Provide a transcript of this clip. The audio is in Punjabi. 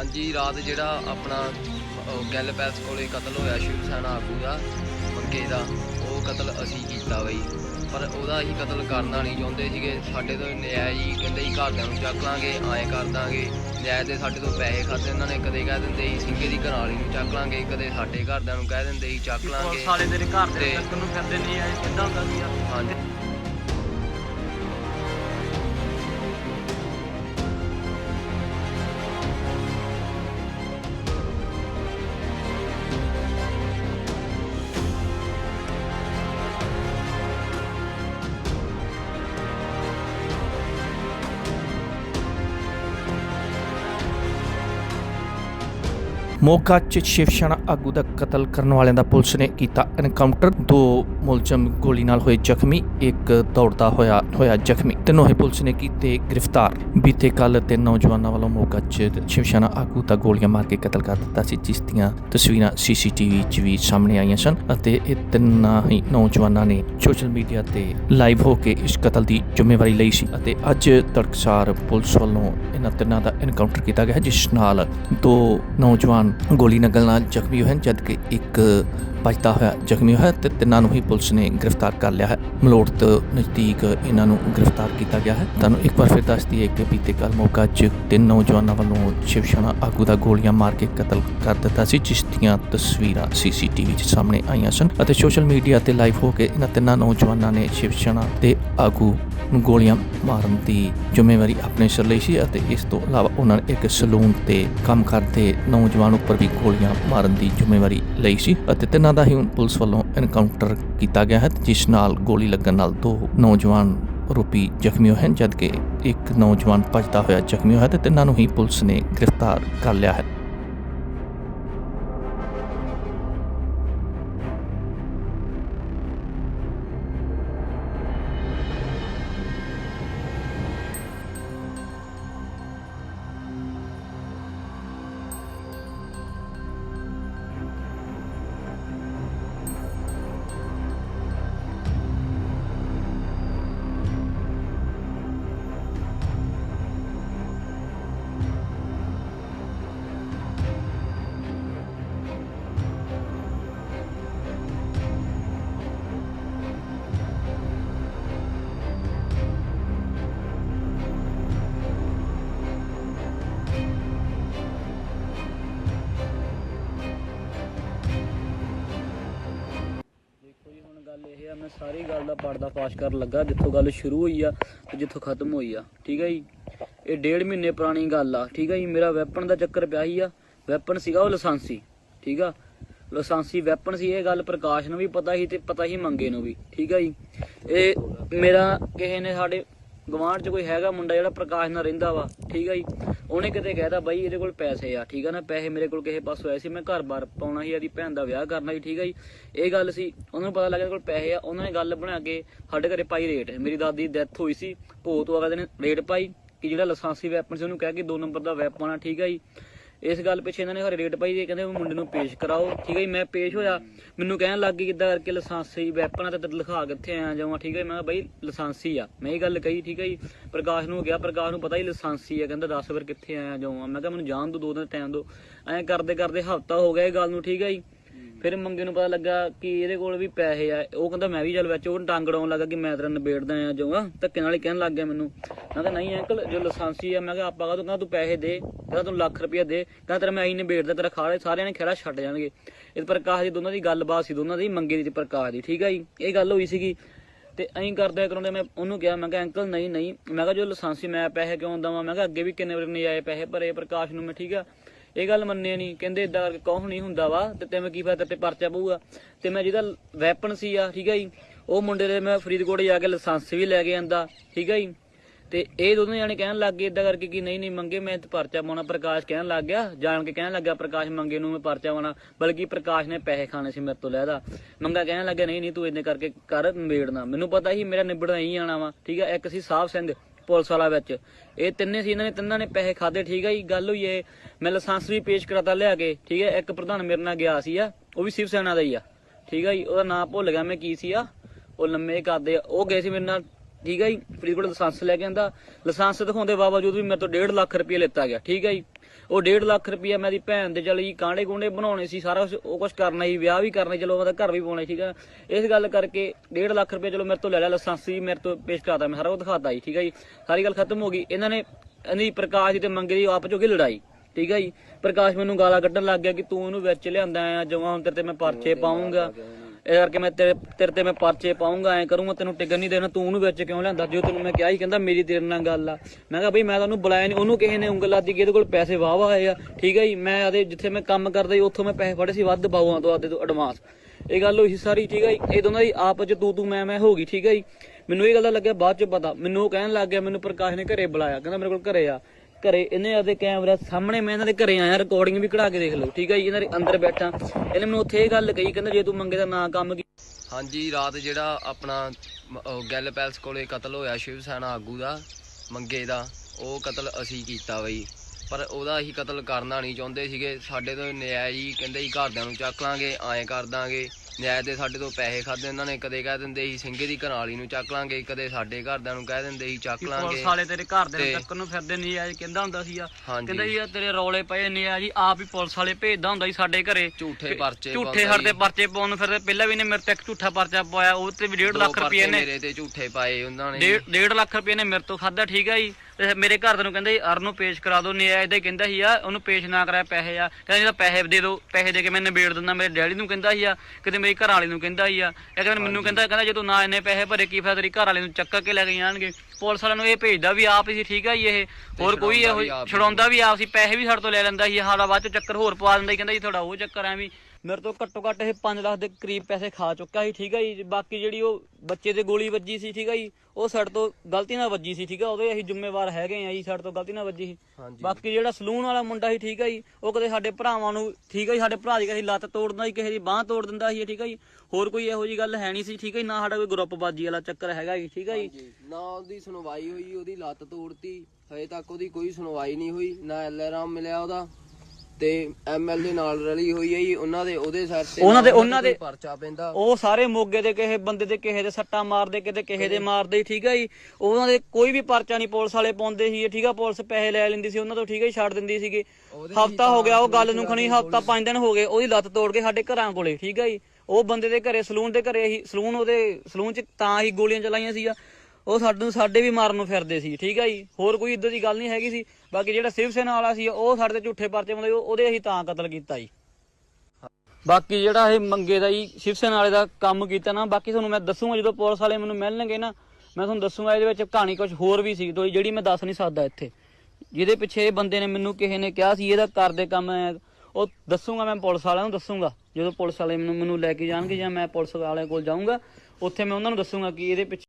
ਹਾਂਜੀ ਰਾਤ ਜਿਹੜਾ ਆਪਣਾ ਗੱਲ ਪੈਸ ਕੋਲੇ ਕਤਲ ਹੋਇਆ ਸ਼ਿਵ ਸੈਨਾ ਆਗੂ ਦਾ ਮੰਗੇ ਦਾ ਉਹ ਕਤਲ ਅਸੀਂ ਕੀਤਾ ਬਈ। ਪਰ ਉਹਦਾ ਅਸੀਂ ਕਤਲ ਕਰਨਾ ਨਹੀਂ ਚਾਹੁੰਦੇ ਸੀਗੇ। ਸਾਡੇ ਤੋਂ ਨਿਆਇ ਜੀ ਕਹਿੰਦੇ ਸੀ ਘਰਦਿਆਂ ਨੂੰ ਚੱਕ ਲਾਂਗੇ ਐਂ ਕਰ ਦਾਂਗੇ। ਨਿਆਇ ਦੇ ਸਾਡੇ ਤੋਂ ਪੈਸੇ ਖਾਦੇ ਉਹਨਾਂ ਨੇ ਕਦੇ ਕਹਿ ਦਿੰਦੇ ਸੀ ਸਿੰਘੇ ਦੀ ਘਰਵਾਲੀ ਨੂੰ ਚੱਕ ਲਾਂਗੇ ਕਦੇ ਸਾਡੇ ਘਰਦਿਆਂ ਨੂੰ ਕਹਿ ਦਿੰਦੇ ਸੀ ਚੱਕ ਲਾਂਗੇ। ਪੁਲਿਸ ਵਾਲੇ ਤੇਰੇ ਘਰ ਦੇ ਨੂੰ ਫਿਰਦੇ ਨਹੀਂ ਆਏ ਕਿੱਦਾਂ ਹੁੰਦਾ ਸੀ ਯਾਰ ਹਾਂਜੀ। ਮੋਗਾ 'ਚ ਸ਼ਿਵ ਸੈਨਾ ਆਗੂ ਦਾ ਕਤਲ ਕਰਨ ਵਾਲਿਆਂ ਦਾ ਪੁਲਿਸ ਨੇ ਕੀਤਾ ਐਨਕਾਊਂਟਰ ਦੋ ਮੁਲਜ਼ਮ ਗੋਲੀ ਨਾਲ ਹੋਏ ਜ਼ਖਮੀ, ਇੱਕ ਦੌੜਦਾ ਹੋਇਆ ਹੋਇਆ ਜ਼ਖਮੀ। ਤਿੰਨੋਂ ਹੀ ਪੁਲਿਸ ਨੇ ਕੀਤੇ ਗ੍ਰਿਫਤਾਰ। ਬੀਤੇ ਕੱਲ ਤਿੰਨ ਨੌਜਵਾਨਾਂ ਵੱਲੋਂ ਮੋਗਾ 'ਚ ਸ਼ਿਵ ਸੈਨਾ ਆਗੂ ਦਾ ਗੋਲੀਆਂ ਮਾਰ ਕੇ ਕਤਲ ਕਰ ਦਿੱਤਾ ਸੀ, ਜਿਸ ਦੀਆਂ ਤਸਵੀਰਾਂ ਸੀਸੀਟੀਵੀ 'ਚ ਵੀ ਸਾਹਮਣੇ ਆਈਆਂ ਸਨ ਅਤੇ ਇਹ ਤਿੰਨਾਂ ਹੀ ਨੌਜਵਾਨਾਂ ਨੇ ਸੋਸ਼ਲ ਮੀਡੀਆ ਤੇ ਲਾਈਵ ਹੋ ਕੇ ਇਸ ਕਤਲ ਦੀ ਜ਼ਿੰਮੇਵਾਰੀ ਲਈ ਸੀ ਅਤੇ ਅੱਜ ਤੜਕਸਾਰ ਪੁਲਿਸ ਵੱਲੋਂ ਇਹਨਾਂ ਤਿੰਨਾਂ ਦਾ ਐਨਕਾਊਂਟਰ ਕੀਤਾ ਗਿਆ, ਜਿਸ ਨਾਲ ਦੋ ਨੌਜਵਾਨ ਗੋਲੀ ਨਕਲ ਨਾਲ ਜ਼ਖਮੀ ਹੋਏ ਹਨ ਜਦਕਿ ਇੱਕ ਬਚਦਾ ਹੋਇਆ ਜ਼ਖਮੀ ਹੋਇਆ ਤੇ ਤਿੰਨਾਂ ਨੂੰ ਹੀ ਪੁਲਿਸ ਨੇ ਗ੍ਰਿਫਤਾਰ ਕਰ ਲਿਆ ਹੈ। ਮਲੋਟ ਨਜ਼ਦੀਕ ਇਹਨਾਂ ਨੂੰ ਗ੍ਰਿਫਤਾਰ ਕੀਤਾ ਗਿਆ ਹੈ। ਤੁਹਾਨੂੰ ਇੱਕ ਵਾਰ ਫਿਰ ਦੱਸ ਦਈਏ ਕਿ ਬੀਤੇ ਕੱਲ ਮੋਗਾ 'ਚ ਤਿੰਨ ਨੌਜਵਾਨਾਂ ਵੱਲੋਂ ਸ਼ਿਵ ਆਗੂ ਦਾ ਗੋਲੀਆਂ ਮਾਰ ਕੇ ਕਤਲ ਕਰ ਦਿੱਤਾ ਸੀ, ਜਿਸ ਦੀਆਂ ਤਸਵੀਰਾਂ ਸੀਸੀਟੀਵੀ 'ਚ ਸਾਹਮਣੇ ਆਈਆਂ ਸਨ ਅਤੇ ਸੋਸ਼ਲ ਮੀਡੀਆ ਤੇ ਲਾਈਵ ਹੋ ਕੇ ਇਹਨਾਂ ਤਿੰਨਾਂ ਨੌਜਵਾਨਾਂ ਨੇ ਸ਼ਿਵ ਸੈਨਾ ਦੇ ਆਗੂ ਨੂੰ ਗੋਲੀਆਂ ਮਾਰਨ ਦੀ ਜ਼ਿੰਮੇਵਾਰੀ ਆਪਣੇ ਸਿਰ ਲਈ ਸੀ ਅਤੇ ਇਸ ਤੋਂ ਇਲਾਵਾ ਉਹਨਾਂ ਨੇ ਇੱਕ ਸਲੂਨ ਤੇ ਕੰਮ ਕਰਦੇ ਨੌਜਵਾਨ ਉੱਪਰ ਵੀ ਗੋਲੀਆਂ ਮਾਰਨ ਦੀ ਜ਼ਿੰਮੇਵਾਰੀ ਲਈ ਸੀ ਅਤੇ ਤਿੰਨਾਂ ਦਾ ਹੀ ਹੁਣ ਪੁਲਿਸ ਵੱਲੋਂ ਐਨਕਾਊਂਟਰ ਕੀਤਾ ਗਿਆ ਹੈ, ਜਿਸ ਨਾਲ ਗੋਲੀ ਲੱਗਣ ਨਾਲ ਦੋ ਨੌਜਵਾਨ ਰੂਪੀ ਜ਼ਖਮੀ ਹੋਏ ਹਨ, ਜਦਕਿ ਇੱਕ ਨੌਜਵਾਨ ਭੱਜਦਾ ਹੋਇਆ ਜ਼ਖਮੀ ਹੋਇਆ ਤੇ ਤਿੰਨਾਂ ਨੂੰ ਹੀ ਪੁਲਿਸ ਨੇ ਗ੍ਰਿਫਤਾਰ ਕਰ ਲਿਆ ਹੈ। ਜੀ ਹੁਣ ਗੱਲ ਇਹ ਆ, ਮੈਂ ਸਾਰੀ ਗੱਲ ਦਾ ਪਰਦਾ ਫਾਸ਼ ਕਰਨ ਲੱਗਾ, ਜਿੱਥੋਂ ਗੱਲ ਸ਼ੁਰੂ ਹੋਈ ਆ ਤੇ ਜਿੱਥੋਂ ਖਤਮ ਹੋਈ ਆ, ਠੀਕ ਹੈ ਜੀ? ਇਹ ਡੇਢ ਮਹੀਨੇ ਪੁਰਾਣੀ ਗੱਲ ਆ, ਠੀਕ ਹੈ ਜੀ? ਮੇਰਾ ਵੈਪਨ ਦਾ ਚੱਕਰ ਪਿਆ ਹੀ ਆ ਵੈਪਨ ਸੀਗਾ ਉਹ ਲਾਇਸੈਂਸੀ ਠੀਕ ਆ? ਲਾਇਸੈਂਸੀ ਵੈਪਨ ਸੀ, ਇਹ ਗੱਲ ਪ੍ਰਕਾਸ਼ ਨੂੰ ਵੀ ਪਤਾ ਸੀ ਤੇ ਪਤਾ ਸੀ ਮੰਗੇ ਨੂੰ ਵੀ, ਠੀਕ ਆ ਜੀ? ਇਹ ਮੇਰਾ ਕਿਸੇ ਨੇ ਸਾਡੇ ਗਵਾਂਢ ਚ ਕੋਈ ਹੈਗਾ ਮੁੰਡਾ ਜਿਹੜਾ ਪ੍ਰਕਾਸ਼ ਨਾਲ ਰਹਿੰਦਾ ਵਾ, ਠੀਕ ਆ ਜੀ? ਉਹਨੇ ਕਿਤੇ ਕਹਿਤਾ ਬਾਈ, ਇਹਦੇ ਕੋਲ ਪੈਸੇ ਆ। ਠੀਕ ਆ ਨਾ, ਪੈਸੇ ਮੇਰੇ ਕੋਲ ਕਿਸੇ ਪਾਸੋਂ ਆਏ ਸੀ, ਮੈਂ ਘਰ-ਬਾਰ ਪਾਉਣਾ ਸੀ, ਇਹਦੀ ਭੈਣ ਦਾ ਵਿਆਹ ਕਰਨਾ ਸੀ, ਠੀਕ ਆ ਜੀ? ਇਹ ਗੱਲ ਸੀ, ਉਹਨਾਂ ਨੂੰ ਪਤਾ ਲੱਗਿਆ ਇਹਦੇ ਕੋਲ ਪੈਸੇ ਆ, ਉਹਨਾਂ ਨੇ ਗੱਲ ਬਣਾ ਕੇ ਸਾਡੇ ਘਰੇ ਪਾਈ ਰੇਟ। ਮੇਰੀ ਦਾਦੀ ਦੀ ਡੈਥ ਹੋਈ ਸੀ, ਭੋਤ ਤੋਂ ਅਗਲੇ ਨੇ ਰੇਟ ਪਾਈ, ਕਿ ਜਿਹੜਾ ਲਾਇਸੈਂਸੀ ਵੈਪਨ ਸੀ, ਉਹਨੂੰ ਕਹਿ ਕੇ 2 ਨੰਬਰ ਦਾ ਵੈਪਨ ਆ, ਠੀਕ ਆ ਜੀ? ਇਸ ਗੱਲ ਪਿੱਛੇ ਇਹਨਾਂ ਨੇ ਹਰੇ ਰੇਟ ਪਾਈ ਤੇ ਕਹਿੰਦੇ ਉਹ ਮੁੰਡੇ ਨੂੰ ਪੇਸ਼ ਕਰਾਓ। ਠੀਕ ਹੈ ਜੀ, ਮੈਂ ਪੇਸ਼ ਹੋਇਆ। ਮੈਨੂੰ ਕਹਿਣ ਲੱਗ ਗਈ ਕਿੱਦਾਂ ਕਰਕੇ ਲਾਇਸੈਂਸੀ, ਵੈਪਨ ਆ ਤੇ ਲਿਖਾ ਕਿੱਥੇ ਆਇਆ ਜਾਵਾਂ, ਠੀਕ ਹੈ ਜੀ। ਮੈਂ ਕਿਹਾ ਬਈ ਲਾਇਸੈਂਸੀ ਆ। ਮੈਂ ਇਹ ਗੱਲ ਕਹੀ, ਠੀਕ ਹੈ ਜੀ। ਪ੍ਰਕਾਸ਼ ਨੂੰ ਗਿਆ, ਪ੍ਰਕਾਸ਼ ਨੂੰ ਪਤਾ ਹੀ ਲਾਇਸੈਂਸੀ ਆ, ਕਹਿੰਦਾ ਦੱਸ ਵਾਰ ਕਿੱਥੇ ਆਇਆ ਜਾਵਾਂ। ਮੈਂ ਕਿਹਾ ਮੈਨੂੰ ਜਾਣ ਦੋ ਦੋ ਦਿਨ ਟਾਈਮ ਦੋ। ਐਂ ਕਰਦੇ ਕਰਦੇ ਹਫਤਾ ਹੋ ਗਿਆ ਇਹ ਗੱਲ ਨੂੰ, ਠੀਕ ਹੈ ਜੀ। ਫਿਰ ਮੰਗੇ ਨੂੰ ਪਤਾ ਲੱਗਾ ਕਿ ਇਹਦੇ ਕੋਲ ਵੀ ਪੈਸੇ ਆ। ਉਹ ਕਹਿੰਦਾ, ਮੈਂ ਵੀ ਚੱਲ ਵਿੱਚ, ਉਹ ਟੰਗ ਡਾਉਣ ਲੱਗਾ ਕਿ ਮੈਂ ਤੇਰਾ ਨਿਬੇੜਦਾ ਆ ਜਾਊਂਗਾ ਧੱਕੇ ਨਾਲ ਹੀ ਕਹਿਣ ਲੱਗ ਗਿਆ ਮੈਨੂੰ। ਮੈਂ ਕਿਹਾ, ਨਹੀਂ ਅੰਕਲ, ਜੋ ਲਾਇਸੈਂਸੀ ਆ, ਮੈਂ ਕਿਹਾ, ਆਪਾਂ ਕਾ ਤੂੰ ਕਹਿੰਦਾ ਤੂੰ ਪੈਸੇ ਦੇ? ਕਹਿੰਦਾ, ਤੂੰ ਲੱਖ ਰੁਪਇਆ ਦੇ। ਕਹਿੰਦਾ, ਤੇਰਾ ਮੈਂ ਆਈ ਨਿਬੇੜਦਾ, ਤੇਰਾ ਖਾੜੇ ਸਾਰਿਆਂ ਨੇ ਖੇੜਾ ਛੱਡ ਜਾਣਗੇ। ਇਹ ਪ੍ਰਕਾਸ਼ ਦੀ ਦੋਨਾਂ ਦੀ ਗੱਲਬਾਤ ਸੀ, ਦੋਨਾਂ ਦੀ ਮੰਗੇ ਦੀ ਪ੍ਰਕਾਸ਼ ਦੀ, ਠੀਕ ਆ ਜੀ? ਇਹ ਗੱਲ ਹੋਈ ਸੀਗੀ। ਤੇ ਐਂ ਕਰਦੇ ਕਰਾਉਂਦੇ ਮੈਂ ਉਹਨੂੰ ਕਿਹਾ, ਮੈਂ ਕਿਹਾ, ਅੰਕਲ, ਨਹੀਂ ਨਹੀਂ, ਮੈਂ ਕਿਹਾ, ਜੋ ਲਾਇਸੈਂਸੀ, ਮੈਂ ਪੈਸੇ ਕਿਉਂ ਦਵਾਂ? ਮੈਂ ਕਿਹਾ, ਅੱਗੇ ਵੀ ਕਿੰਨੇ ਵਾਰ ਨਹੀਂ ਆਏ ਪੈਸੇ ਭਰੇ ਪ੍ਰਕਾਸ਼ ਨੂੰ ਮੈਂ, ਠੀਕ ਆ? ਇਹ ਗੱਲ ਮੰਨੇ ਨਹੀਂ ਕਹਿੰਦੇ ਇਦਾਂ ਕਰਕੇ ਕੌਣ ਨਹੀਂ ਹੁੰਦਾ ਵਾ, ਤੇ ਤੈਨੂੰ ਕੀ ਫਾਇਦਾ ਤੇ ਪਰਚਾ ਪਊਗਾ। ਤੇ ਮੈਂ ਜਿਹਦਾ ਵੈਪਨ ਸੀ ਆ, ਠੀਕ ਆ ਜੀ, ਉਹ ਮੁੰਡੇ ਦੇ ਮੈਂ ਫਰੀਦਕੋਟ ਜਾ ਕੇ ਲਾਇਸੈਂਸ ਵੀ ਲੈ ਕੇ ਆਂਦਾ, ਠੀਕ ਆ ਜੀ। ਤੇ ਇਹ ਦੋਨੋਂ ਜਾਣੇ ਕਹਿਣ ਲੱਗ ਗਏ ਇਦਾਂ ਕਰਕੇ ਕਿ ਨਹੀਂ ਨਹੀਂ, ਮੰਗੇ, ਮੈਂ ਤੇ ਪਰਚਾ ਪਾਉਣਾ। ਪ੍ਰਕਾਸ਼ ਕਹਿਣ ਲੱਗ ਗਿਆ, ਜਾਣ ਕੇ ਕਹਿਣ ਲੱਗਾ, ਪ੍ਰਕਾਸ਼ ਮੰਗੇ ਨੂੰ ਮੈਂ ਪਰਚਾ ਪਾਉਣਾ, ਬਲਕਿ ਪ੍ਰਕਾਸ਼ ਨੇ ਪੈਸੇ ਖਾਣੇ ਸੀ ਮੇਰੇ ਤੋਂ ਲੈਦਾ। ਮੰਗਾ ਕਹਿਣ ਲੱਗਾ, ਨਹੀਂ ਨਹੀਂ, ਤੂੰ ਇੰਨੇ ਕਰਕੇ ਕਰ, ਨਿਬੇੜਨਾ। ਮੈਨੂੰ ਪਤਾ ਸੀ ਮੇਰਾ ਨਿਬੜਨਾ ਹੀ ਆਣਾ ਵਾ, ਠੀਕ ਆ, ਇੱਕ ਸੀ ਸਾਫ਼ ਸਿੰਘ ਪੁਲਿਸ ਵਾਲਾ ਵਿੱਚ। ਇਹ ਤਿੰਨੇ ਸੀ, ਇਹਨਾਂ ਨੇ ਤਿੰਨਾਂ ਨੇ ਪੈਸੇ ਖਾਦੇ ਠੀਕ ਆ ਜੀ, ਗੱਲ ਹੋਈ ਇਹ। ਮੈਂ ਲਾਇਸੈਂਸ ਵੀ ਪੇਸ਼ ਕਰਾਤਾ ਲਿਆ ਕੇ, ਠੀਕ ਹੈ ਇੱਕ ਪ੍ਰਧਾਨ ਮੇਰੇ ਨਾਲ ਗਿਆ ਸੀ ਆ ਉਹ ਵੀ ਸਿਵ ਸੈਨਾ ਦਾ ਹੀ ਆ, ਠੀਕ ਆ ਜੀ, ਉਹਦਾ ਨਾਮ ਭੁੱਲ ਗਿਆ ਮੈਂ ਕੀ ਸੀ ਆ ਉਹ ਲੰਮੇ ਕਰਦੇ ਆ, ਉਹ ਗਏ ਸੀ ਮੇਰੇ ਨਾਲ, ਠੀਕ ਹੈ ਜੀ, ਫਰੀਦਕੋਟ ਲਾਇਸੈਂਸ ਲੈ ਕੇ ਆਂਦਾ, ਲਾਇਸੈਂਸ ਦਿਖਾਉਂਦੇ ਬਾਵਜੂਦ ਵੀ ਮੇਰੇ ਤੋਂ 1.5 ਲੱਖ ਰੁਪਏ ਲਿੱਤਾ ਗਿਆ, ਠੀਕ ਹੈ ਜੀ। ਉਹ 1.5 ਲੱਖ ਰੁਪਇਆ ਮੇਰੀ ਭੈਣ ਦੇ ਚਲ ਚਲੀ ਕਾਂਡੇ ਕੁੰਡੇ ਬਣਾਉਣੇ ਸੀ ਸਾਰਾ ਕੁਛ ਉਹ ਕੁਝ ਕਰਨਾ ਸੀ ਵਿਆਹ ਵੀ ਕਰਨਾ ਚਲੋ ਉਹਦਾ ਘਰ ਵੀ ਪਾਉਣਾ ਸੀ, ਠੀਕ ਆ ਇਸ ਗੱਲ ਕਰਕੇ 1.5 ਲੱਖ ਰੁਪਇਆ ਚਲੋ ਮੇਰੇ ਤੋਂ ਲੈ ਲਿਆ ਲਾਇਸੈਂਸ ਵੀ ਮੇਰੇ ਤੋਂ ਪੇਸ਼ ਕਰਾਤਾ ਮੈਂ ਸਾਰਾ ਉਹ ਦਿਖਾਤਾ ਜੀ ਠੀਕ ਆ ਜੀ। ਸਾਰੀ ਗੱਲ ਖਤਮ ਹੋ ਗਈ। ਇਹਨਾਂ ਨੇ ਇਹਦੀ ਪ੍ਰਕਾਸ਼ ਦੀ ਤੇ ਮੰਗੇ ਦੀ ਆਪਸ ਵਿੱਚ ਲੜਾਈ ਠੀਕ ਆ ਜੀ। ਪ੍ਰਕਾਸ਼ ਮੈਨੂੰ ਗਾਲਾਂ ਕੱਢਣ ਲੱਗ ਗਿਆ ਕਿ ਤੂੰ ਇਹਨੂੰ ਵਿੱਚ ਲਿਆਂਦਾ ਆ ਜਮਾਂ ਹੁਣ ਤੇਰੇ ਤੇ ਮੈਂ ਪਰਚੇ ਪਾਉਂਗਾ ਇਹ ਕਰਕੇ ਮੈਂ ਤੇਰੇ ਤੇਰੇ ਤੇ ਮੈਂ ਪਰਚੇ ਪਾਉਂਗਾ ਐ ਕਰੂੰਗਾ, ਤੈਨੂੰ ਟਿਕਣ ਨਹੀਂ ਦੇਣਾ, ਤੂੰ ਉਹਨੂੰ ਵਿੱਚ ਕਿਉਂ ਲਿਆਂਦਾ? ਜੋ ਤੈਨੂੰ ਮੈਂ ਕਿਹਾ ਸੀ, ਕਹਿੰਦਾ ਮੇਰੀ ਤੇਰੇ ਨਾਲ ਗੱਲ ਆ। ਮੈਂ ਕਿਹਾ ਬਈ ਮੈਂ ਤੁਹਾਨੂੰ ਬੁਲਾਇਆ ਨਹੀਂ ਉਹਨੂੰ ਕਿਸੇ ਨੇ ਉਂਗਲ ਲਾਦੀ ਕਿ ਇਹਦੇ ਕੋਲ ਪੈਸੇ ਵਾਹ ਵਾਹ ਆਏ ਆ। ਠੀਕ ਹੈ ਜੀ, ਮੈਂ ਆਦੇ ਜਿੱਥੇ ਮੈਂ ਕੰਮ ਕਰਦਾ ਸੀ, ਉੱਥੋਂ ਮੈਂ ਪੈਸੇ ਫੜੇ ਸੀ ਵੱਧ ਬਾਊਆਂ ਤੋਂ ਆਦੇ ਤੋਂ ਐਡਵਾਂਸ ਇਹ ਗੱਲ ਹੋਈ ਸਾਰੀ, ਠੀਕ ਹੈ ਜੀ? ਇਹ ਦੋਨਾਂ ਦੀ ਆਪਸ ਚ ਤੂੰ ਤੂੰ, ਮੈਂ ਮੈਂ ਹੋ ਗਈ, ਠੀਕ ਹੈ ਜੀ? ਮੈਨੂੰ ਇਹ ਗੱਲ ਦਾ ਲੱਗਿਆ ਬਾਅਦ ਚ ਪਤਾ। ਮੈਨੂੰ ਉਹ ਕਹਿਣ ਲੱਗ ਗਿਆ, ਮੈਨੂੰ ਪ੍ਰਕਾਸ਼ ਨੇ ਘਰੇ ਬੁਲਾਇਆ, ਕਹਿੰਦਾ ਮੇਰੇ ਕੋਲ ਘਰੇ ਆ। ਘਰੇ, ਇਹਨੇ ਆਦੇ ਕੈਮਰਾ ਸਾਹਮਣੇ, ਮੈਂ ਇਹਨਾਂ ਦੇ ਘਰੇ ਆਇਆ ਰਿਕਾਰਡਿੰਗ ਵੀ ਕਢਾ ਕੇ ਦੇਖ ਲਓ, ਠੀਕ ਹੈ ਜੀ? ਇਹਨਾਂ ਦੇ ਅੰਦਰ ਬੈਠਾ। ਇਹਨੇ ਮੈਨੂੰ ਉੱਥੇ ਇਹ ਗੱਲ ਕਹੀ, ਕਹਿੰਦਾ ਜੇ ਤੂੰ ਮੰਗੇ ਤਾਂ ਨਾ ਕੰਮ ਕੀ ਹਾਂਜੀ, ਰਾਤ ਜਿਹੜਾ ਆਪਣਾ ਗੈਲ ਪੈਲਸ ਕੋਲੇ ਕਤਲ ਹੋਇਆ ਸ਼ਿਵ ਸੈਨਾ ਆਗੂ ਦਾ, ਮੰਗੇ ਦਾ, ਉਹ ਕਤਲ ਅਸੀਂ ਕੀਤਾ ਬਈ। ਪਰ ਉਹਦਾ ਅਸੀਂ ਕਤਲ ਕਰਨਾ ਨਹੀਂ ਚਾਹੁੰਦੇ ਸੀਗੇ। ਸਾਡੇ ਤੋਂ ਨਿਆਇ ਜੀ ਕਹਿੰਦੇ ਸੀ, ਘਰਦਿਆਂ ਨੂੰ ਚੱਕ ਲਾਂਗੇ, ਐਂ ਕਰ ਦਾਂਗੇ। ਨਿਆਇ ਦੇ ਸਾਡੇ ਤੋਂ ਪੈਸੇ ਖਾਦੇ ਉਹਨਾਂ ਨੇ ਕਦੇ ਕਹਿ ਦਿੰਦੇ ਸੀ ਸਿੰਘੇ ਦੀ ਘਰਾਲੀ ਨੂੰ ਚੱਕ ਲਾਂਗੇ। ਕਦੇ ਸਾਡੇ ਘਰਦਿਆਂ ਨੂੰ ਕਹਿ ਦਿੰਦੇ ਸੀ ਚੱਕ ਲਾਂਗੇ। ਪੁਲਿਸ ਵਾਲੇ ਤੇਰੇ ਘਰ ਦੇ ਤੇ- ਟੱਕਰ ਨੂੰ ਫਿਰਦੇ ਨਹੀਂ ਆ ਕਹਿੰਦਾ ਹੁੰਦਾ ਸੀ ਆ ਕਹਿੰਦਾ ਜੀ ਤੇਰੇ ਰੌਲੇ ਪਏ ਨਹੀਂ ਆ ਜੀ ਆਪ ਹੀ ਪੁਲਿਸ ਵਾਲੇ ਭੇਜਦਾ ਹੁੰਦਾ ਸੀ ਸਾਡੇ ਘਰੇ। ਝੂਠੇ ਪਰਚੇ ਝੂਠੇ ਸਾਡੇ। ਪਰਚੇ ਪਾਉਣ ਨੂੰ ਫਿਰਦੇ ਪਹਿਲਾਂ ਵੀ ਨੇ ਮੇਰੇ ਤੇ ਇੱਕ ਝੂਠਾ ਪਰਚਾ ਪਾਇਆ ਉਹ ਤੇ ਵੀ 1.5 ਦੋ ਲੱਖ ਰੁਪਏ ਨੇ। ਮੇਰੇ ਤੇ ਝੂਠੇ ਪਾਏ ਉਹਨਾਂ ਨੇ। 1.5 ਲੱਖ ਰੁਪਏ ਨੇ ਮੇਰੇ ਤੋਂ ਖਾਦਾ ਠੀਕ ਆ ਜੀ। ਤੇ ਮੇਰੇ ਘਰ ਦੇ ਨੂੰ ਕਹਿੰਦੇ ਅਰ ਨੂੰ ਪੇਸ਼ ਕਰਾ ਦਿਓ ਨਿਆ ਇਹਦਾ ਕਹਿੰਦਾ ਸੀ ਆ ਉਹਨੂੰ ਪੇਸ਼ ਨਾ ਕਰਾਇਆ ਪੈਸੇ ਆ। ਕਹਿੰਦਾ ਜਿਹੜਾ ਪੈਸੇ ਦੇ ਦਿਓ ਪੈਸੇ ਦੇ ਕੇ ਮੈਂ ਨਿਬੇੜ ਦਿੰਦਾ ਮੇਰੇ ਡੈਡੀ ਨੂੰ ਕਹਿੰਦਾ ਸੀ ਆ ਕਿਤੇ ਮੇਰੀ ਘਰ ਵਾਲੀ ਨੂੰ ਕਹਿੰਦਾ ਸੀ ਆ। ਇਹ ਕਹਿੰਦਾ ਮੈਨੂੰ ਕਹਿੰਦਾ ਕਹਿੰਦਾ ਜੇ ਤੂੰ ਨਾ ਇੰਨੇ ਪੈਸੇ ਭਰੇ ਕੀ ਫਾਇਦਾ ਤੇਰੀ ਘਰ ਵਾਲੇ ਨੂੰ ਚੱਕ ਕੇ ਲੈ ਕੇ ਜਾਣਗੇ? ਪੁਲਿਸ ਵਾਲਿਆਂ ਨੂੰ ਇਹ ਭੇਜਦਾ ਵੀ ਆਪ ਹੀ ਸੀ ਠੀਕ ਆ ਜੀ ਇਹ। ਹੋਰ ਕੋਈ ਇਹੋ ਛਡਾਉਂਦਾ ਵੀ ਆਪ ਸੀ ਪੈਸੇ ਵੀ ਸਾਡੇ ਤੋਂ ਲੈ ਲੈਂਦਾ ਸੀ ਹਾਲਾ ਬਾਅਦ ਚ ਚੱਕਰ ਹੋਰ ਪਵਾ ਦਿੰਦਾ ਕਹਿੰਦਾ ਜੀ ਤੁਹਾਡਾ ਉਹ ਚੱਕਰ ਐ ਵੀ ਮੇਰੇ ਤੋਂ ਘੱਟੋ ਘੱਟ ਇਹ 5 ਲੱਖ ਦੇ ਕਰੀਬ ਪੈਸੇ ਖਾ ਚੁੱਕਾ ਸੀ ਠੀਕ ਆ ਜੀ। ਬਾਕੀ ਜਿਹੜੀ ਉਹ ਬੱਚੇ ਤੇ ਗੋਲੀ ਵੱਜੀ ਸੀ ਠੀਕ ਆ ਜੀ ਉਹ ਸਾਡੇ ਤੋਂ ਗਲਤੀ ਨਾਲ ਵੱਜੀ ਸੀ ਠੀਕ ਆ। ਉਹਦੇ ਅਸੀਂ ਜ਼ਿੰਮੇਵਾਰ ਹੈਗੇ ਆ ਜੀ ਸਾਡੇ ਤੋਂ ਗਲਤੀ ਨਾਲ ਵੱਜੀ ਸੀ। ਬਾਕੀ ਜਿਹੜਾ ਸਲੂਨ ਵਾਲਾ ਮੁੰਡਾ ਸੀ ਠੀਕ ਆ ਜੀ ਉਹ ਕਦੇ ਸਾਡੇ ਭਰਾਵਾਂ ਨੂੰ ਠੀਕ ਆ ਜੀ ਸਾਡੇ ਭਰਾ ਦੀ ਕਿਸੇ ਲੱਤ ਤੋੜ ਦਿੰਦਾ ਸੀ ਕਿਸੇ ਦੀ ਬਾਹ ਤੋੜ ਦਿੰਦਾ ਸੀ ਠੀਕ ਆ ਜੀ। ਹੋਰ ਕੋਈ ਇਹੋ ਜੀ ਗੱਲ ਹੈ ਨਹੀਂ ਸੀ ਠੀਕ ਜੀ ਨਾ ਸਾਡਾ ਕੋਈ ਗਰੁੱਪਬਾਜੀ ਵਾਲਾ ਚੱਕਰ ਹੈਗਾ ਜੀ ਠੀਕ ਆ ਜੀ। ਨਾ ਉਹਦੀ ਸੁਣਵਾਈ ਹੋਈ ਉਹਦੀ ਲੱਤ ਤੋੜਤੀ ਹਜੇ ਤੱਕ ਉਹਦੀ ਕੋਈ ਸੁਣਵਾਈ ਨਹੀਂ ਹੋਈ ਨਾ ਐਲਆਰਐਮ ਮਿਲਿਆ ਉਹਦਾ। ਤੇ ਐਮਐਲ ਦੇ ਨਾਲ ਰਲੀ ਹੋਈ ਹੈ ਜੀ ਉਹਨਾਂ ਦੇ ਉਹਦੇ ਸਿਰ ਤੇ ਉਹਨਾਂ ਦੇ- ਉਹਨਾਂ ਦੇ- ਪਰਚਾ ਪੈਂਦਾ। ਉਹ ਸਾਰੇ ਮੋਗੇ ਦੇ ਕਿਸੇ ਬੰਦੇ ਦੇ ਕਿਸੇ ਦੇ ਸੱਟਾਂ ਮਾਰਦੇ ਕਿਤੇ ਕਿਸੇ ਦੇ ਮਾਰਦੇ ਠੀਕ ਆ ਜੀ। ਉਹਨਾਂ ਦੇ ਕੋਈ ਵੀ ਪਰਚਾ ਨਹੀਂ ਪੁਲਿਸ ਵਾਲੇ ਪਾਉਂਦੇ ਸੀ ਠੀਕ ਆ। ਪੁਲਿਸ ਪੈਸੇ ਲੈ ਲੈਂਦੀ ਸੀ ਉਹਨਾਂ ਤੋਂ ਠੀਕ ਜੀ ਛੱਡ ਦਿੰਦੀ ਸੀਗੀ। ਹਫਤਾ ਹੋ ਗਿਆ ਉਹ ਗੱਲ ਨੂੰ ਖਣੀ ਹਫਤਾ ਪੰਜ ਦਿਨ ਹੋ ਗਏ ਉਹਦੀ ਲੱਤ ਤੋੜ ਕੇ ਸਾਡੇ ਘਰਾਂ ਕੋਲੇ ਠੀਕ ਆ ਜੀ। ਉਹ ਬੰਦੇ ਦੇ ਘਰੇ ਸਲੂਨ ਦੇ ਘਰੇ ਹੀ ਸਲੂਨ ਉਹਦੇ ਸਲੂਨ 'ਚ ਤਾਂ ਹੀ ਗੋਲੀਆਂ ਚਲਾਈਆਂ ਸੀਗਾ ਉਹ ਸਾਡੇ ਨੂੰ ਸਾਡੇ ਵੀ ਮਾਰਨ ਨੂੰ ਫਿਰਦੇ ਸੀ, ਠੀਕ ਆ ਜੀ? ਹੋਰ ਕੋਈ ਇਦਾਂ ਦੀ ਗੱਲ ਨਹੀਂ ਹੈਗੀ ਸੀ। ਬਾਕੀ ਜਿਹੜਾ ਸਿਵ ਸੈਨਾ ਵਾਲਾ ਸੀ, ਉਹ ਸਾਡੇ ਤੇ ਝੂਠੇ ਪਰਚੇ ਪਾਉਂਦੇ ਉਹਦੇ ਅਸੀਂ ਤਾਂ ਕਤਲ ਕੀਤਾ ਜੀ। ਬਾਕੀ ਜਿਹੜਾ ਇਹ ਮੰਗੇ ਦਾ ਜੀ, ਸ਼ਿਵ ਸੈਨਾ ਵਾਲੇ ਦਾ ਕੰਮ ਕੀਤਾ ਨਾ, ਬਾਕੀ ਤੁਹਾਨੂੰ ਮੈਂ ਦੱਸੂਗਾ, ਜਦੋਂ ਪੁਲਿਸ ਵਾਲੇ ਮੈਨੂੰ ਮਿਲਣਗੇ ਨਾ, ਮੈਂ ਤੁਹਾਨੂੰ ਦੱਸੂਗਾ ਇਹਦੇ ਵਿੱਚ ਕਹਾਣੀ ਕੁਝ ਹੋਰ ਵੀ ਸੀ ਕੋਈ ਜਿਹੜੀ ਮੈਂ ਦੱਸ ਨਹੀਂ ਸਕਦਾ ਇੱਥੇ। ਜਿਹਦੇ ਪਿੱਛੇ ਇਹ ਬੰਦੇ ਨੇ ਮੈਨੂੰ ਕਿਸੇ ਨੇ ਕਿਹਾ ਸੀ, ਇਹਦਾ ਕਰਦੇ ਕੰਮ ਹੈ ਉਹ ਦੱਸੂਗਾ ਮੈਂ ਪੁਲਿਸ ਵਾਲਿਆਂ ਨੂੰ ਦੱਸੂਗਾ, ਜਦੋਂ ਪੁਲਿਸ ਵਾਲੇ ਮੈਨੂੰ ਮੈਨੂੰ ਲੈ ਕੇ ਜਾਣਗੇ ਜਾਂ ਮੈਂ ਪੁਲਿਸ ਵਾਲਿਆਂ ਕੋਲ ਜਾਊਂਗਾ, ਉੱਥੇ ਮੈਂ ਉਹਨਾਂ ਨੂੰ ਦੱਸੂਗਾ ਕਿ ਇਹਦੇ ਪਿੱਛੇ